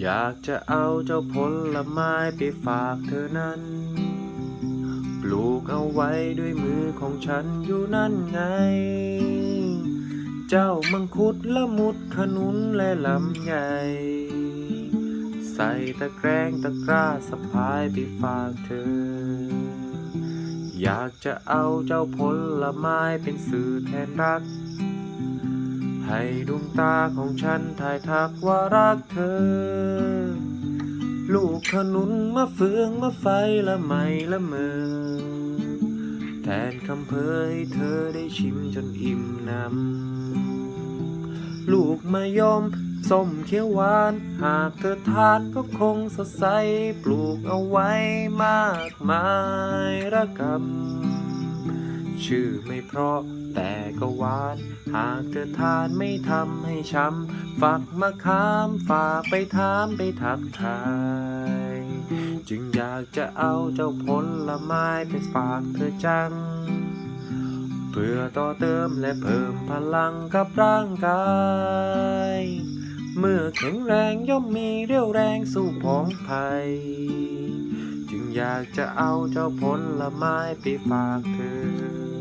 อยากจะเอาเจ้าผลไม้ไปฝากเธอนั้น ปลูกเอาไว้ด้วยมือของฉันอยู่นั่นไง เจ้ามังคุดละมุดขนุนและลำไยใส่ตะแกรงตะกร้าสะพายไปฝากเธอ อยากจะเอาเจ้าผลไม้เป็นสื่อแทนรัก ให้ดวงตาของฉันถ่ายทักว่ารักเธอ ลูกขนุนมะเฟืองมะไฟละไมละเมอ แทนคำเพยเธอได้ชิมจนอิ่มหนำลูกมะยมส้มเขียวหวาน หากเธอทานก็คงสดใส ปลูกเอาไว้มากมายระกำชื่อไม่เพราะ แต่ก็หวาน หากเธอทานไม่ทำให้ช้ำ ฝักมะขามฝากไปถามไปทักทาย จึงอยากจะเอาเจ้าผลลไม้ไปฝากเธอจัง เพื่อต่อเติมและเพิ่มพลังกับร่างกายเมื่อแข็งแรงย่อมมีเรี่ยวแรงสู้ผองภัย จึงอยากจะเอาเจ้าผลไม้ไปฝากเธอ